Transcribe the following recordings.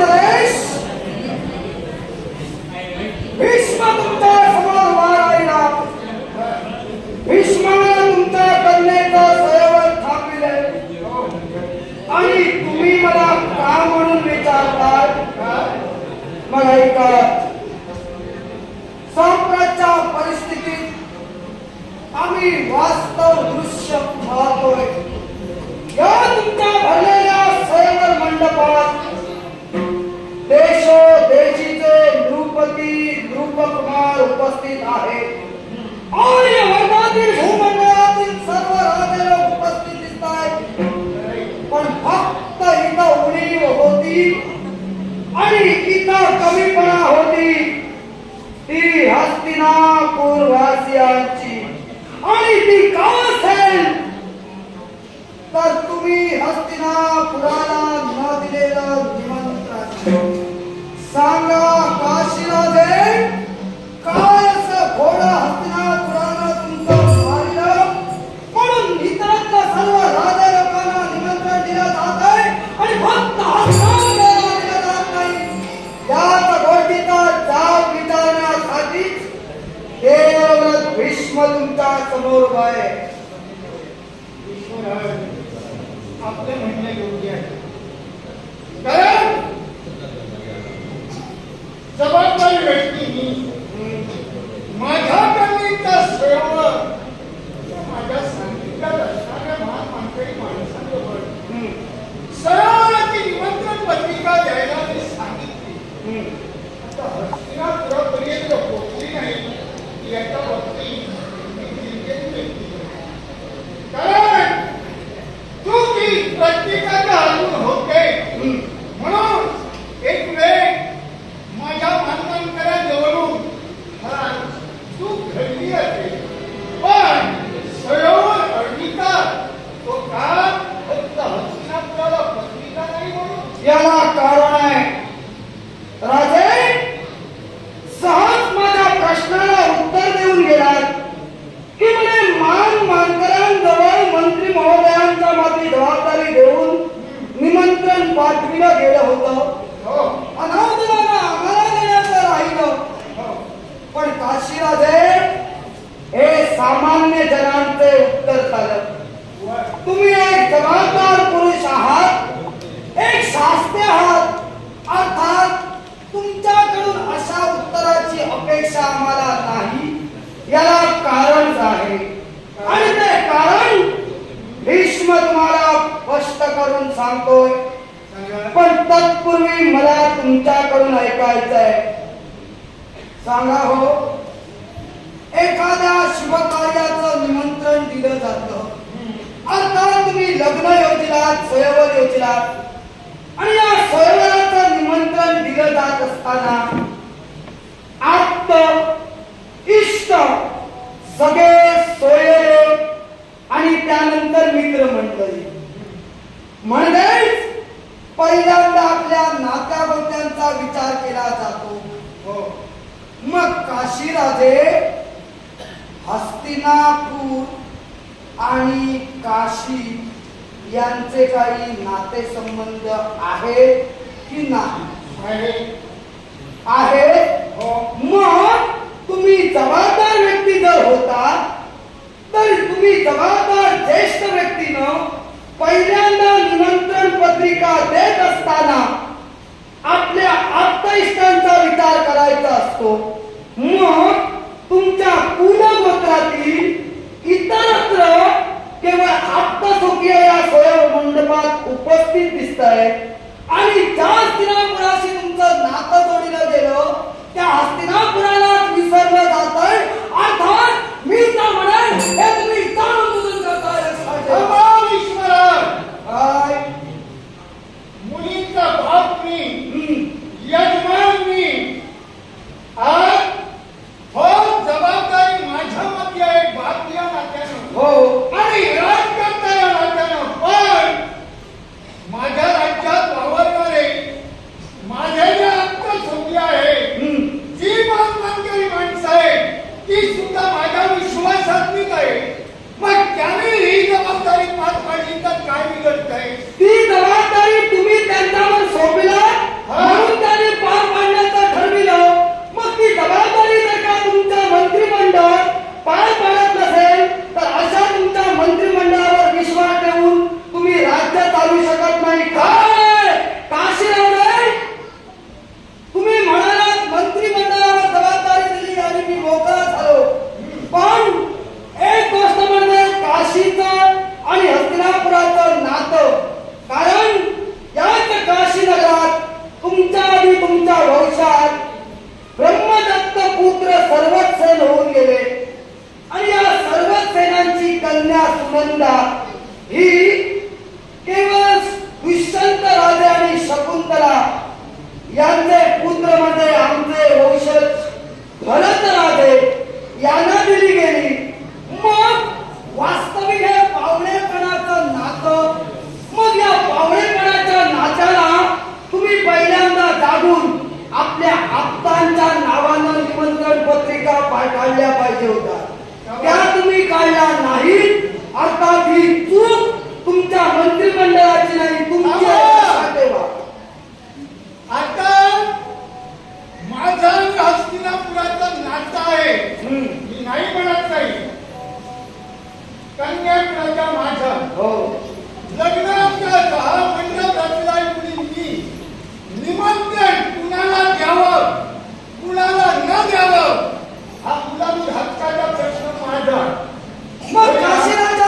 नरेश परिस्थितीत आम्ही वास्तव दृश्य पाहतोय या तुमच्या भरलेल्या स्वयंवर मंडपात देशो देशीचे नृपती नृपकुमार उपस्थित आहेत आणि या वर्गातील भूमंडळातील सर्व राजे लोक उपस्थित दिसत आहेत पण फक्त इथं उणीव होती आणि इथं कमीपणा होती। ती हस्तिनापूर वासियांची। आणि ती का असेल तर तुम्ही हस्तिनापुराला सांगा काशीराजे काय असं घोडा हस्तिनापुराला तुमचा मारलं म्हणून इतरांच्या सर्व राजा लोकांना निमंत्रण दिलं जात आहे आणि फक्त हस्तिनापुराला दिलं जात नाही. याच गोष्टीचा जाब विचारण्यासाठीच देवव्रत भीष्म तुमच्यासमोर उभा आहे आपले म्हणणे योग्य आहे कारण जबाबदारी व्यक्ती ही माझ्या कन्येचा सेवक माझ्या सांगितल्यात असणाऱ्या महान माणसाई माणसांबरोबर हम्म, सरोवराची निमंत्रण पत्रिका द्यायला मी सांगितली हम्म. आता हस्तिनापुरापर्यंत पोहोचली नाही याच्या बाबतीत मी चिंतेत व्यक्ती आहे. कारण चुकी प्रत्येकाच्या हातून होते म्हणून एक वेळ माझ्या मानकऱ्याजवळून हा चूक घडली असेल पण सरोवर अर्धिकार तो का फक्त हस्तिनापुराला पत्रिका नाही म्हणून याला कारण आहे राजे सहज माझ्या प्रश्नाला उत्तर देऊन गेलात की म्हणे मान मानकरांजवळ मंत्री महोदयांच्या माती जबाबदारी देऊन निमंत्रण पाठविलं गेलं होतं हो अनावधानानं आम्हाला देण्याचं राहिलं हो पण काशीराजे हे सामान्य जनांचे उत्तर झालं वर तुम्ही एक जबाबदार पुरुष आहात एक शास्त्री आहात अर्थात तुमच्याकडून अशा उत्तराची अपेक्षा आम्हाला नाही याला कारणच आहे आणि ते कारण भीष्म तुम्हाला स्पष्ट करून सांगतोय सांगा पण तत्पूर्वी मला तुमच्याकडून ऐकायचं आहे सांगा हो एखाद्या शुभकार्याचं निमंत्रण दिलं जात. अर्थात तुम्ही लग्न योजलात स्वयंवर योजलात आणि या स्वयंवराचं निमंत्रण दिलं जात असताना आत्म इष्ट सगळे सोयरे आणि त्यानंतर मित्र मित्रमंडळी. म्हणजेच पहिल्यांदा आपल्या नात्यागोत्यांचा विचार केला जातो. हो. मग काशीराजे हस्तिनापूर आणि काशी यांचे काही नातेसंबंध आहेत की नाही? आहे. आहे? हो. मग तुम्ही जबाबदार व्यक्ती जर होता तर तुम्ही जबाबदार ज्येष्ठ व्यक्तीनं पहिल्यांदा निमंत्रण पत्रिका देत असताना आपल्या आत्मइष्टांचा विचार करायचा असतो. मग तुमच्या कुलगोत्रातील इतरत्र केवळ आत्मसुखीय या स्वयं मंडपात उपस्थित दिसत आहे आणि ज्या हस्तिनापुराशी कन्या सुनंदा ही केवळ दुष्यंत राजा आणि शकुंतला. यांचे पुत्र म्हणजे आमचे वंशज भरत राजे. यांना दिली गेली. मग वास्तविक हे पावळेपणाचं नातं मग या पावळेपणाच्या नात्याला तुम्ही पहिल्यांदा जागून आपल्या आत्तांच्या नावानं निमंत्रण पत्रिका पाठवल्या पाहिजे होत्या. त्या तुम्ही काढला नाही आता ही चूक तुमच्या मंत्रिमंडळाची नाही तुमची आता माझा हस्तिनापुराचा नाता आहे. मी नाही म्हणत नाही. कन्या प्रजा माझा हो. लग्नाच्या दहा मंडळातला मी निमंत्रण कुणाला द्यावं? कुणाला न द्यावं? हा मुलांनी हक्काचा प्रश्न Marca a cidade!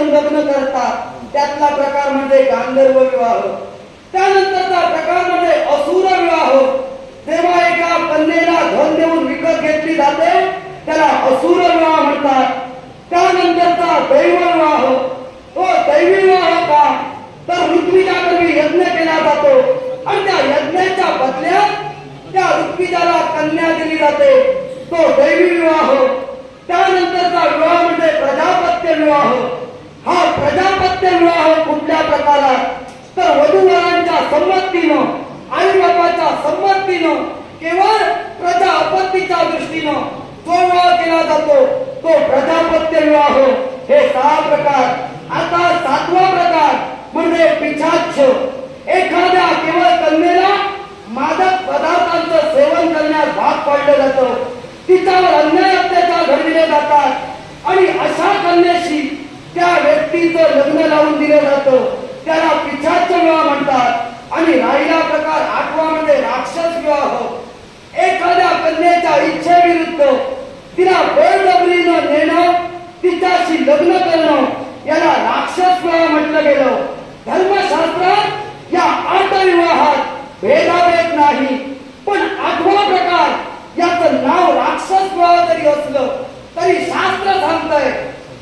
पळून लग्न करतात त्यातला प्रकार म्हणजे गांधर्व विवाह. त्यानंतरचा प्रकार म्हणजे असुर विवाह. तेव्हा एका कन्येला धन देऊन विकत घेतली जाते त्याला असुर विवाह म्हणतात. त्यानंतरचा दैव विवाह. तो दैवी विवाह का तर ऋत्विजाकरवी यज्ञ केला जातो? आणि त्या यज्ञाच्या बदल्यात त्या ऋत्विजाला कन्या दिली जाते. तो दैवी विवाह. त्यानंतरचा विवाह म्हणजे प्रजापत्य विवाह. हा प्रजापत्य विवाह कुठल्या प्रकारात? तर वधूवरांच्या संमतीनं आई बाबाच्या संमतीनं केवळ प्रजा आपत्तीच्या दृष्टीनं जो विवाह केला जातो तो प्रजापत्य विवाह हे सहा प्रकार. आता सातवा प्रकार म्हणजे पिछाच्छ. एखाद्या केवळ कन्येला मादक पदार्थांचं सेवन करण्यास भाग पाडलं जातं. तिच्यावर अन्याय अत्याचार घडविले जातात. आणि अशा कन्येशी त्या व्यक्तीचं लग्न लावून दिलं जातं. त्याला पिछाच विवाह म्हणतात. आणि राहिला प्रकार आठवा म्हणजे राक्षस विवाह. एखाद्या कन्येच्या इच्छेविरुद्ध तिला बळजबरीनं नेणं तिच्याशी लग्न करणं याला राक्षस विवाह म्हटलं गेलं. धर्मशास्त्रात या आठ विवाहात भेदाभेद नाही. पण आठवा प्रकार याचं नाव राक्षस विवाह जरी असलं तरी शास्त्र सांगतंय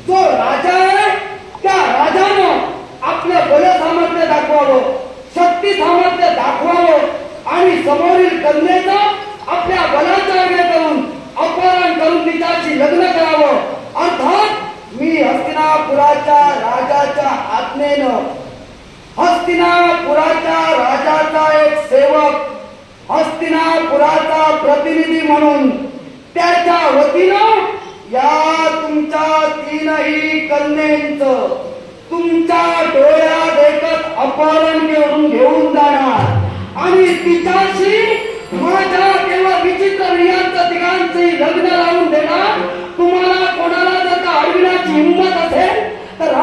जो राजा त्या राजानं आपलं बल सामर्थ्य दाखवावं शक्ती सामर्थ्य दाखवावं आणि समोरील कन्येचं आपल्या बलाचा वेळ करून अपहरण करून तिच्याशी लग्न करावं. अर्थात मी हस्तिनापुराच्या राजाच्या आज्ञेनं हस्तिनापुराच्या राजाचा एक सेवक हस्तिनापुराचा प्रतिनिधी म्हणून त्याच्या वतीनं या तुमच्या तीनही कन्यांचं तुमच्या डोळ्यात एकच अपहरण घेऊन घेऊन जाणार. आणि तिच्याशी माझ्या केवळ विचित्र रियांचं तिघांची लग्न लावून देणार. तुम्हाला कोणाला जर का अडविण्याची हिंमत असेल तर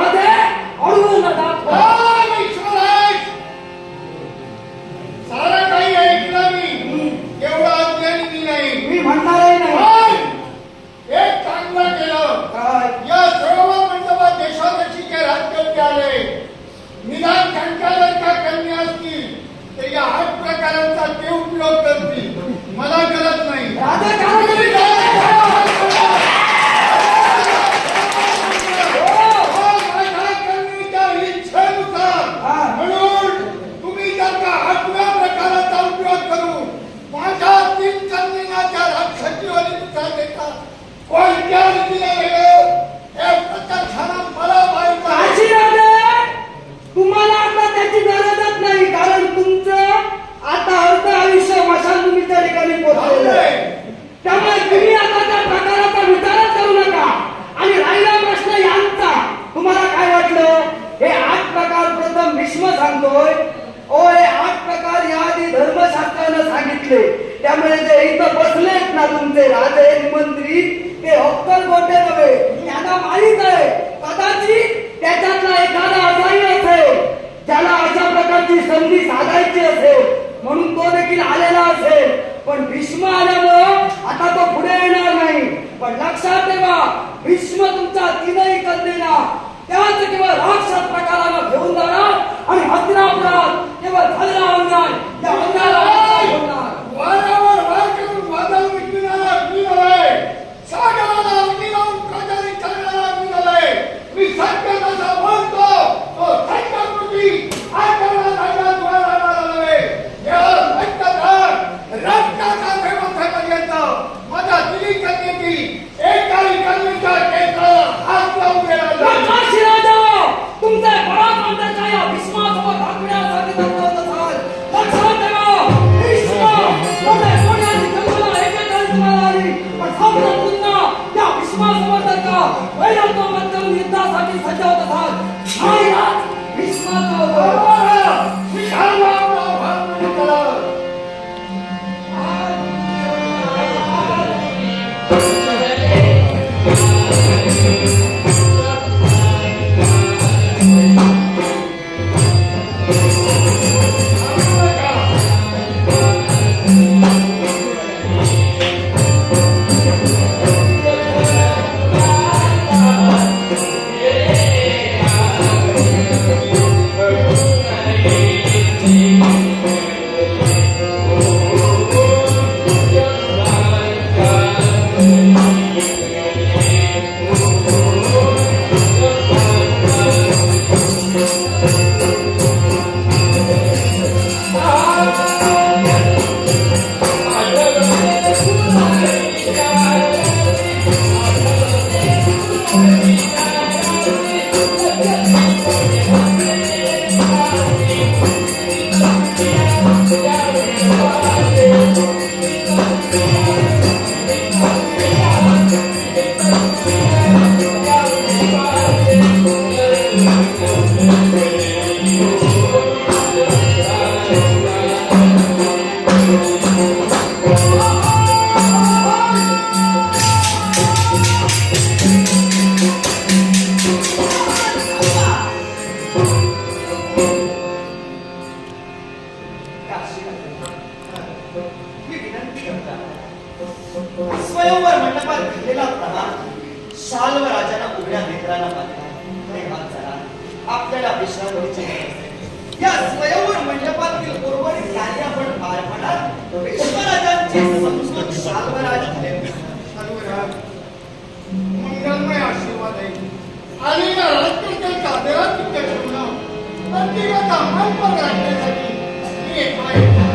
दाखवा राम ईश्वराय! सारं काही ऐकलं मी. एवढं अज्ञानी नाही. मी म्हणणारही नाही पण एक चांगलं केलं काय या सर्व मंडपात देशादेशीचे राजकर्ते आले निदान त्यांच्या जर का कन्या असतील तर या राजकारणाचा ते उपयोग करतील. मला गरज नाही राजा कारागिरी माझ्या कन्येच्या इच्छेनुसार हा. म्हणून तुम्ही जर का आठव्या प्रकाराचा उपयोग करून माझ्या तीन कन्येच्या राक्षसी वरीचा देता कोणत्या रीतीने वेगळं हे प्रत्यक्षानं मला माहीत आहे काशी राजे तुम्हाला आता त्याची गरजच नाही कारण तुमचं आता अर्ध आयुष्य मशानभूमीच्या ठिकाणी पोहोचलेलं आहे त्यामुळे तुम्ही आता त्या प्रकाराचा विचारच करू नका आणि राहिला प्रश्न यांचा तुम्हाला काय वाटलं हे आठ प्रकार प्रथम भीष्म सांगतोय ओ हे आठ प्रकार याआधी धर्मशास्त्रानं सांगितले त्यामुळे जे इथं बसलेत ना तुमचे राजे मंत्री ते अक्कल गोटे नव्हे त्यांना माहीत आहे कदाचित त्याच्यातला एखादा असाही असेल ज्याला अशा प्रकारची संधी साधायची असेल म्हणून तो देखील आलेला असेल पण भीष्म आल्यामुळं आता तो पुढे येणार नाही. पण लक्षात ठेवा भीष्म तुमचा तिनही कन्येला त्याच केवळ राक्षस प्रकाराला घेऊन जाणार आणि हस्तिनापुरात केवळ झालेला अन्याय त्या अंगाला वारावर वार करून वादळ मिटविणारा मी नव्हे. सागराला अग्नी लावून प्रजारी करणारा मी नव्हे. मी सरकार स्वयंवर मंडपात घडलेला प्रहार शाल्व राजाला उघड्या नेत्राला बांधला. आपल्याला विश्रांतीची गरज या स्वयंवर मंडपातील उर्वरित कार्य आपण पार पडाल विश्वराजांचे संस्कृत शाल्वराज झाले. मंगलमय आशीर्वाद आहे. आणि या राजकीय काव्याला तुमच्या ठेवणं प्रत्येकाचा मन पण राखण्यासाठी मी एक